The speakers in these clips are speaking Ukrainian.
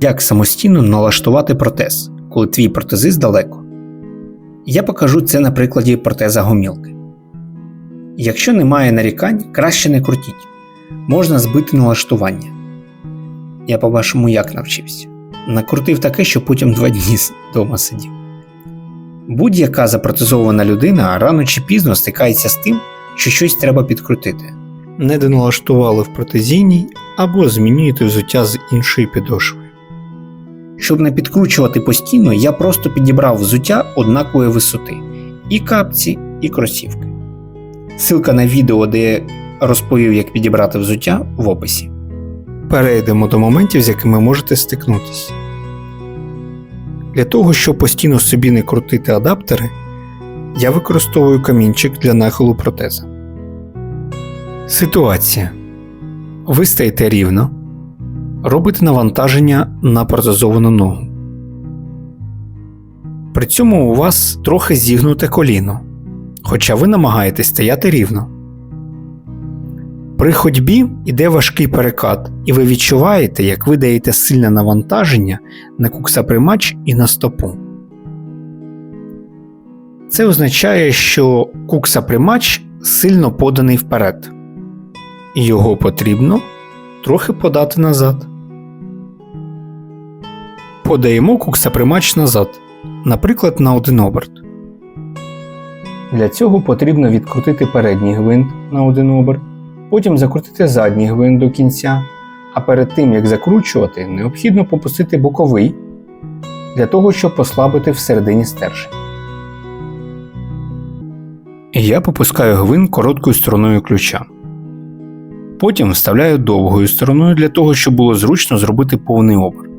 Як самостійно налаштувати протез, коли твій протезист далеко? Я покажу це на прикладі протеза гомілки. Якщо немає нарікань, краще не крутіть. Можна збити налаштування. Я по-вашому як навчився. Накрутив таке, що потім два дні вдома сидів. Будь-яка запротезована людина рано чи пізно стикається з тим, що щось треба підкрутити. Не доналаштували в протезійній або змінюєте взуття з іншої підошви. Щоб не підкручувати постійно, я просто підібрав взуття однакової висоти і капці, і кросівки. Силка на відео, де я розповів, як підібрати взуття, в описі. Перейдемо до моментів, з якими можете стикнутися. Для того, щоб постійно собі не крутити адаптери, я використовую камінчик для нахилу протеза. Ситуація. Ви стаєте рівно, робите навантаження на протезовану ногу. При цьому у вас трохи зігнуте коліно, хоча ви намагаєтесь стояти рівно. При ходьбі йде важкий перекат, і ви відчуваєте, як ви даєте сильне навантаження на куксапримач і на стопу. Це означає, що куксапримач сильно поданий вперед, його потрібно трохи подати назад. Подаємо куксапримач назад, наприклад, на один оберт. Для цього потрібно відкрутити передній гвинт на один оберт, потім закрутити задній гвинт до кінця, а перед тим як закручувати, необхідно попустити боковий для того, щоб послабити всередині стержень. Я попускаю гвинт короткою стороною ключа. Потім вставляю довгою стороною для того, щоб було зручно зробити повний оберт.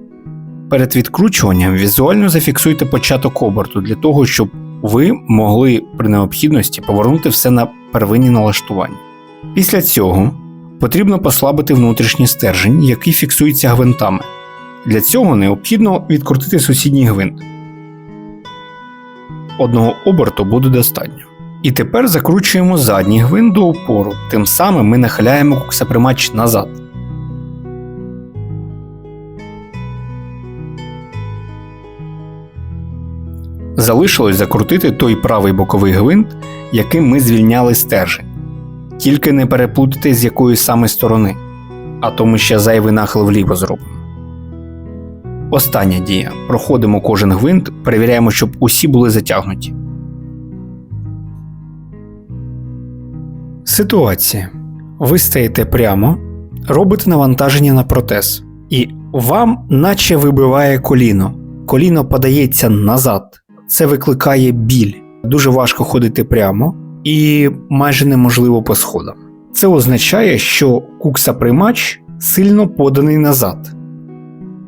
Перед відкручуванням візуально зафіксуйте початок оберту для того, щоб ви могли при необхідності повернути все на первинні налаштування. Після цього потрібно послабити внутрішній стержень, який фіксується гвинтами. Для цього необхідно відкрутити сусідній гвинт. Одного оберту буде достатньо. І тепер закручуємо задній гвинт до опору, тим самим ми нахиляємо куксапримач назад. Залишилось закрутити той правий боковий гвинт, яким ми звільняли стержень. Тільки не переплутати з якої саме сторони, а то ми ще зайвий нахил вліво зробимо. Остання дія. Проходимо кожен гвинт, перевіряємо, щоб усі були затягнуті. Ситуація. Ви стаєте прямо, робите навантаження на протез, і вам наче вибиває коліно. Коліно подається назад. Це викликає біль. Дуже важко ходити прямо і майже неможливо по сходам. Це означає, що куксаприймач сильно поданий назад.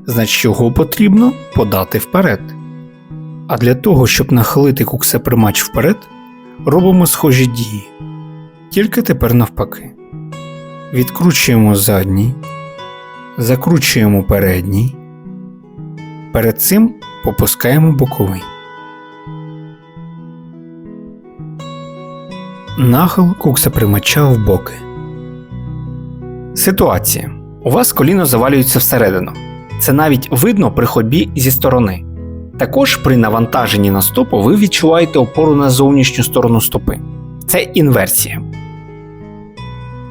Значить, його потрібно подати вперед. А для того, щоб нахилити куксаприймач вперед, робимо схожі дії. Тільки тепер навпаки. Відкручуємо задній, закручуємо передній. Перед цим попускаємо боковий. Нахил куксапримача в боки. Ситуація. У вас коліно завалюється всередину. Це навіть видно при ходьбі зі сторони. Також при навантаженні на стопу ви відчуваєте опору на зовнішню сторону стопи. Це інверсія.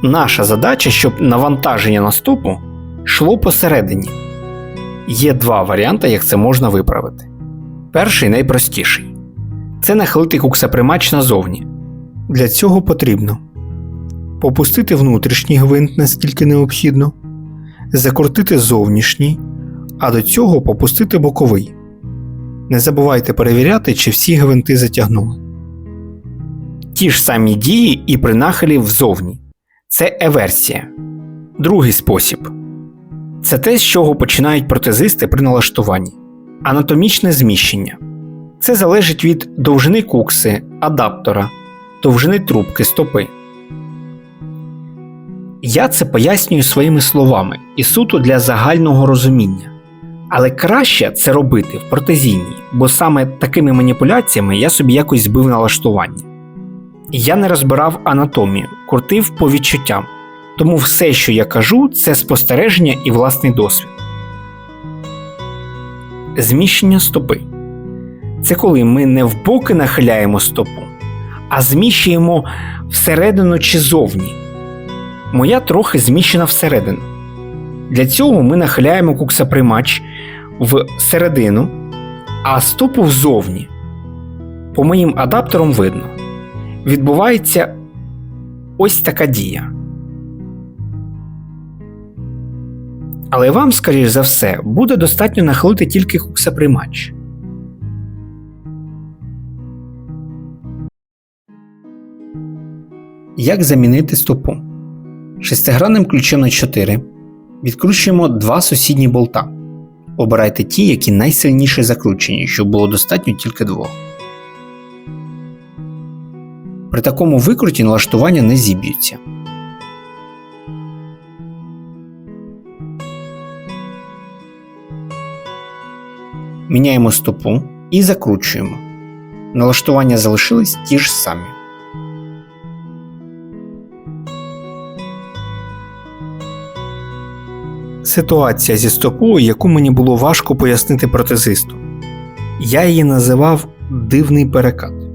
Наша задача, щоб навантаження на стопу йшло посередині. Є два варіанти, як це можна виправити. Перший найпростіший це нахилити куксапримач назовні. Для цього потрібно попустити внутрішній гвинт наскільки необхідно, закрутити зовнішній, а до цього попустити боковий. Не забувайте перевіряти, чи всі гвинти затягнули. Ті ж самі дії і при нахилі взовні. Це еверсія. Другий спосіб це те, з чого починають протезисти при налаштуванні. Анатомічне зміщення. Це залежить від довжини кукси, адаптора, довжини трубки стопи. Я це пояснюю своїми словами і суто для загального розуміння. Але краще це робити в протезійній, бо саме такими маніпуляціями я собі якось збив налаштування. Я не розбирав анатомію, крутив по відчуттям, тому все, що я кажу, це спостереження і власний досвід. Зміщення стопи. Це коли ми не вбоки нахиляємо стопу, а зміщуємо всередину чи зовні. Моя трохи зміщена всередину. Для цього ми нахиляємо куксоприймач всередину, а стопу взовні. По моїм адаптерам видно. Відбувається ось така дія. Але вам, скоріш за все, буде достатньо нахилити тільки куксоприймач. Як замінити стопу? Шестигранним ключем на 4 відкручуємо два сусідні болта. Обирайте ті, які найсильніше закручені, щоб було достатньо тільки двох. При такому викруті налаштування не зіб'ються. Міняємо стопу і закручуємо. Налаштування залишились ті ж самі. Ситуація зі стопою, яку мені було важко пояснити протезисту. Я її називав дивний перекат.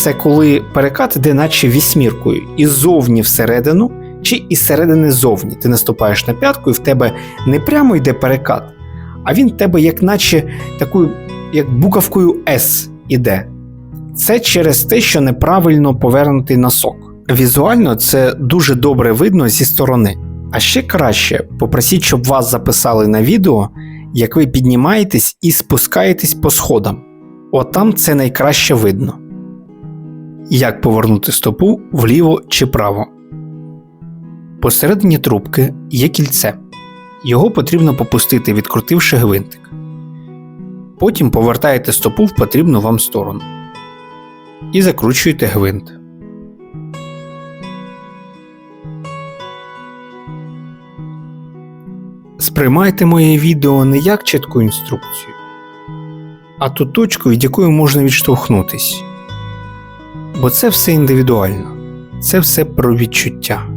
Це коли перекат іде наче вісьміркою іззовні всередину, чи із середини зовні. Ти наступаєш на п'ятку і в тебе не прямо йде перекат, а він в тебе як наче такою, як буковкою S іде. Це через те, що неправильно повернутий носок. Візуально це дуже добре видно зі сторони. А ще краще попросіть, щоб вас записали на відео, як ви піднімаєтесь і спускаєтесь по сходам. Отам це найкраще видно. Як повернути стопу вліво чи право. Посередині трубки є кільце. Його потрібно попустити, відкрутивши гвинтик. Потім повертаєте стопу в потрібну вам сторону і закручуєте гвинт. Сприймайте моє відео не як чітку інструкцію, а ту точку, від якої можна відштовхнутись. Бо це все індивідуально, це все про відчуття.